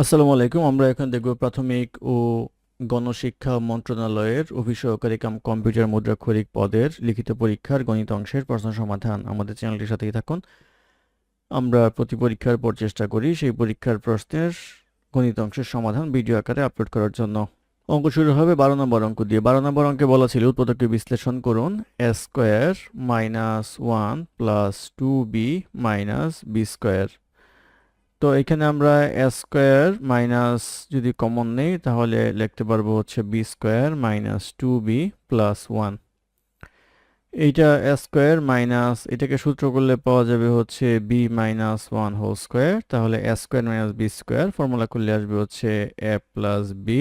আসসালামু আলাইকুম। আমরা এখন দেখব প্রাথমিক ও গণশিক্ষা মন্ত্রণালয়ের অফিস সহকারী কাম কম্পিউটার মুদ্রাক্ষরিক পদের লিখিত পরীক্ষার গণিত অংশের প্রশ্ন সমাধান। আমাদের চ্যানেলটির সাথেই থাকুন। আমরা প্রতি পরীক্ষার পর চেষ্টা করি সেই পরীক্ষার প্রশ্নের গণিত অংশের সমাধান ভিডিও আকারে আপলোড করার জন্য। অঙ্ক শুরু হবে বারো নম্বর অঙ্ক দিয়ে। বারো নম্বর অঙ্কে বলা ছিল উৎপাদককে বিশ্লেষণ করুন। A square minus one plus two B minus B square. তো এখানে আমরা এ স্কোয়ার মাইনাস যদি কমন নেই, তাহলে লিখতে পারব হচ্ছে B square minus two B plus one এইটা এ স্কোয়ার মাইনাস এটাকে সূত্র করলে পাওয়া যাবে হচ্ছে B minus one whole square তাহলে A square minus B square formula করলে আসবে হচ্ছে A plus B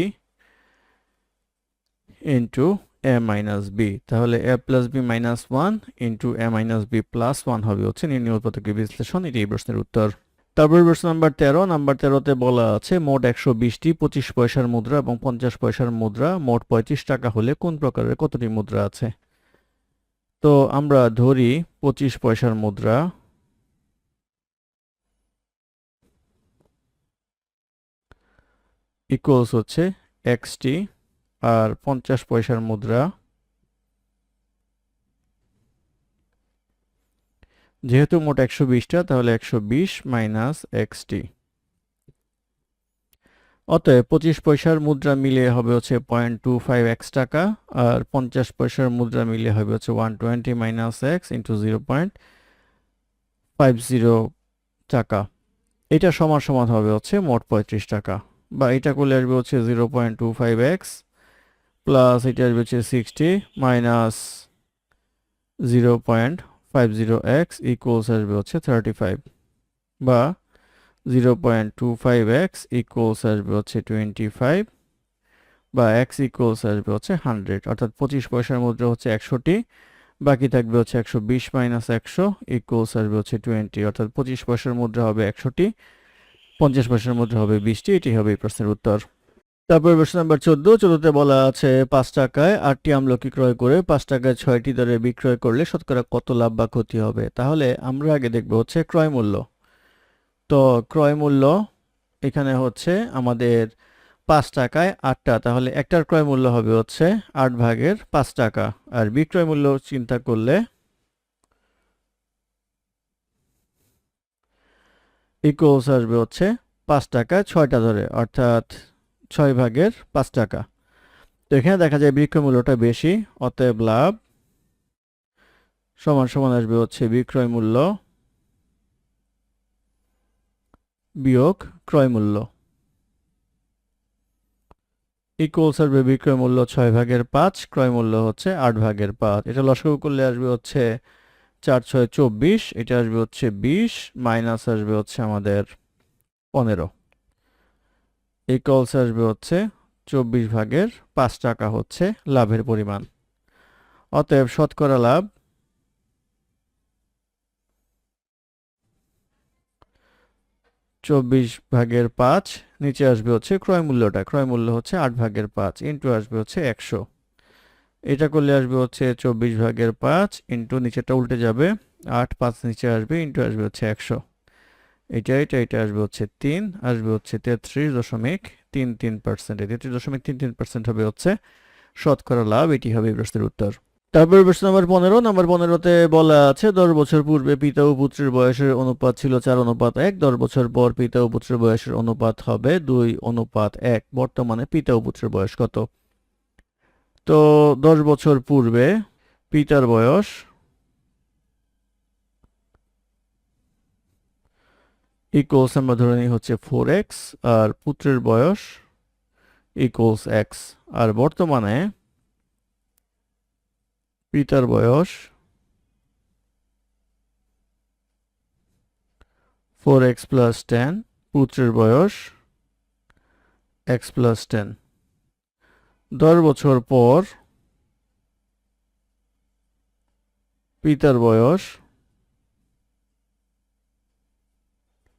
into A minus B তাহলে A plus B minus one into A minus B plus one হবে হচ্ছে নির্ণয় উৎপাদকের বিশ্লেষণ, এটি এই প্রশ্নের উত্তর। তারপর প্রশ্ন নাম্বার তেরো নাম্বার তেরোতে বলা আছে, মোট একশো বিশটি পঁচিশ পয়সার মুদ্রা এবং পঞ্চাশ পয়সার মুদ্রা, মোট পঁয়ত্রিশ টাকা হলে কোন প্রকারের কতটি মুদ্রা আছে? তো আমরা ধরি পঁচিশ পয়সার মুদ্রা। ইকুয়ালস হচ্ছে এক্সটি, আর পঞ্চাশ পয়সার মুদ্রা যেহেতু মোট একশো বিশটা, তাহলে একশো বিশ মাইনাস এক্সটি অতএব পঁচিশ পয়সার মুদ্রা মিলিয়ে হবে হচ্ছে পয়েন্ট টু ফাইভ এক্স টাকা, আর পঞ্চাশ পয়সার মুদ্রা মিলিয়ে হবে হচ্ছে one twenty minus X into zero point five zero টাকা। এটা সমান সমান হবে হচ্ছে মোট পঁয়ত্রিশ টাকা, বা এটা করলে আসবে হচ্ছে zero point two five X plus এটা আসবে হচ্ছে sixty minus zero point five zero X equals আসবে হচ্ছে থার্টি ফাইভ বা zero point two five X আসবে হচ্ছে টোয়েন্টি ফাইভ বা এক্স ইকুয়ালস আসবে হচ্ছে হান্ড্রেড অর্থাৎ পঁচিশ পয়সার মুদ্রা হচ্ছে একশোটি বাকি থাকবে হচ্ছে একশো বিশ মাইনাস একশো আসবে হচ্ছে টোয়েন্টি অর্থাৎ পঁচিশ পয়সার মুদ্রা হবে একশোটি পঞ্চাশ পয়সার মুদ্রা হবে বিশটি, এটি হবে এই প্রশ্নের উত্তর। তারপর প্রশ্ন নাম্বার চোদ্দ, চোদ্দতে বলা আছে পাঁচ টাকায় আটটি আমলকি ক্রয় করে পাঁচ টাকায় ছয়টি দরে বিক্রয় করলে শতকরা কত লাভ বা ক্ষতি হবে? তাহলে আমরা আগে দেখব হচ্ছে ক্রয় মূল্য। তো ক্রয় মূল্য এখানে হচ্ছে আমাদের পাঁচ টাকায় আটটা, তাহলে একটার ক্রয় মূল্য হবে হচ্ছে আট ভাগের পাঁচ টাকা। আর বিক্রয় মূল্য চিন্তা করলে ইকুয়ালস আসবে হচ্ছে পাঁচ টাকা ছয়টা ধরে অর্থাৎ ছয় ভাগের পাঁচ টাকা। তো এখানে দেখা যায় বিক্রয় মূল্যটা বেশি, অতএব লাভ সমান সমান আসবে হচ্ছে বিক্রয় মূল্য বিয়োগ ক্রয় মূল্য। ইকুয়ালস আসবে বিক্রয় মূল্য ছয় ভাগের পাঁচ, ক্রয় মূল্য হচ্ছে আট ভাগের পাঁচ। এটা লসাগু করলে আসবে হচ্ছে চার ছয় চব্বিশ, এটা আসবে হচ্ছে বিশ, মাইনাস আসবে হচ্ছে আমাদের পনেরো। ইকুয়ালস আসবে হচ্ছে চব্বিশ ভাগের পাঁচ টাকা হচ্ছে লাভের পরিমাণ। অতএব শতকরা লাভ চব্বিশ ভাগের পাঁচ, নিচে আসবে হচ্ছে ক্রয় মূল্যটা। ক্রয় মূল্য হচ্ছে আট ভাগের পাঁচ ইন্টু আসবে হচ্ছে একশো। এটা করলে আসবে হচ্ছে চব্বিশ ভাগের পাঁচ ইন্টু নিচেটা উল্টে যাবে, আট পাঁচ নিচে আসবে ইন্টু আসবে হচ্ছে একশো। এটা এটা এটা আসবে হচ্ছে তিন, আসবে হচ্ছে তেত্রিশ দশমিক তিন তিন পার্সেন্ট। তেত্রিশ দশমিক তিন তিন পার্সেন্ট হবে হচ্ছে শতকরা লাভ, এটি হবে প্রশ্নের উত্তর। তারপর প্রশ্ন নাম্বার পনেরো, নাম্বার পনেরোতে বলা আছে, দশ বছর পূর্বে পিতা ও পুত্রের বয়সের অনুপাত ছিল চার, অনুপাত এক। দশ বছর পর পিতা ও পুত্রের বয়সের অনুপাত হবে দুই, অনুপাত এক। বর্তমানে পিতা ও পুত্রের বয়স কত? তো দশ বছর পূর্বে পিতার বয়স ইকুয়ালস আমরা ধরে নিই হচ্ছে ফোর এক্স আর পুত্রের বয়স ইকুয়ালস এক্স আর বর্তমানে পিতার বয়স ফোর এক্স প্লাস টেন পুত্রের বয়স এক্স প্লাস টেন দশ বছর পর পিতার বয়স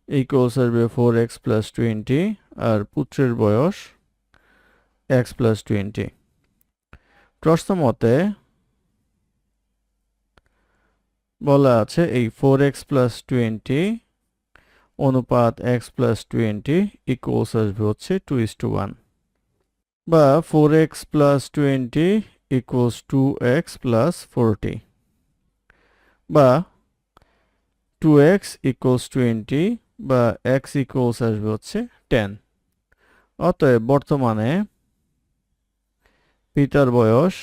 ইকুয়ালস আসবে ফোর এক্স প্লাস টোয়েন্টি আর পুত্রের বয়স এক্স প্লাস টোয়েন্টি প্রশ্ন মতে বলা আছে এই ফোর এক্স প্লাস টোয়েন্টি অনুপাত এক্স প্লাস টোয়েন্টি ইকুয়ালস আসবে হচ্ছে টু ইস টু ওয়ান বা four X plus twenty equals two X plus forty বা টু এক্স ইকুয়ালস টোয়েন্টি বা এক্স ইকুয়ালস আসবে হচ্ছে টেন অতএব বর্তমানে পিতার বয়স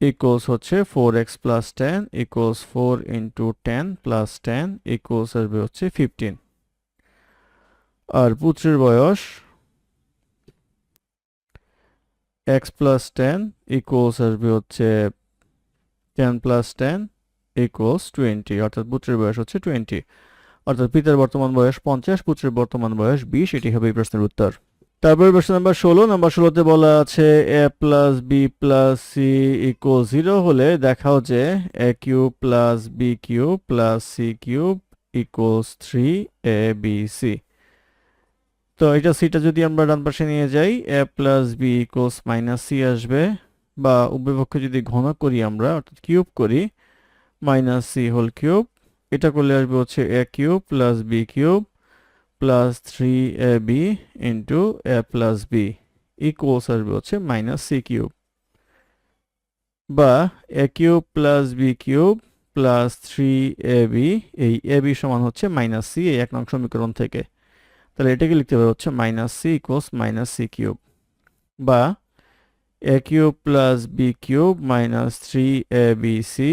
ইকুয়ালস হচ্ছে four X plus ten equals four into ten plus ten equals আসবে হচ্ছে ফিফটিন আর পুত্রের বয়স এক্স প্লাস টেন ইকুয়ালস আসবে হচ্ছে ten plus ten equals twenty অর্থাৎ পুত্রের বয়স হচ্ছে টোয়েন্টি অর্থাৎ পিতার বর্তমান বয়স পঞ্চাশ, পুত্রের বর্তমান বয়স বিশ, এটি হবে এই প্রশ্নের উত্তর। তারপরে প্রশ্ন নাম্বার ষোলো নাম্বার ষোলোতে বলা আছে A plus B plus C equal zero হলে দেখাও যে A cube plus B cube plus C cube equals three A B C তো এটা সিটা যদি আমরা ডান পাশে নিয়ে যাই A plus B equals minus C আসবে, বা উভয়পক্ষে যদি ঘন করি আমরা, অর্থাৎ কিউব করি মাইনাস সি হোল কিউব এটা করলে আসবে হচ্ছে A cube plus B cube plus three A B into A plus B equals আসবে হচ্ছে মাইনাস সি কিউব বা A cube plus B cube plus three A B এই A B সমান হচ্ছে মাইনাস সি এই এক নং সমীকরণ থেকে। তাহলে এটাকে লিখতে পারব হচ্ছে minus C equals minus C cube বা A cube plus B cube minus three A B C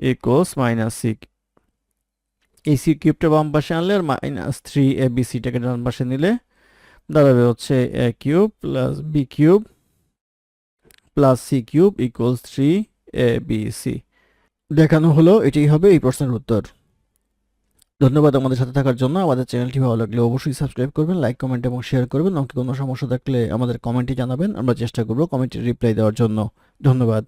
equals minus C এই সি কিউবটা বাম পাশে আনলে আর মাইনাস থ্রি এ বি সিটাকে ডান পাশে নিলে দাঁড়াবে হচ্ছে A cube plus B cube plus C cube equals three A B C দেখানো হলো, এটাই হবে এই প্রশ্নের উত্তর। ধন্যবাদ আমাদের সাথে থাকার জন্য। আমাদের চ্যানেলটি ভালো লাগলে অবশ্যই সাবস্ক্রাইব করবেন, লাইক, কমেন্ট এবং শেয়ার করবেন। আমাকে কোনো সমস্যা থাকলে আমাদের কমেন্টে জানাবেন। আমরা চেষ্টা করব কমেন্টের রিপ্লাই দেওয়ার জন্য। ধন্যবাদ।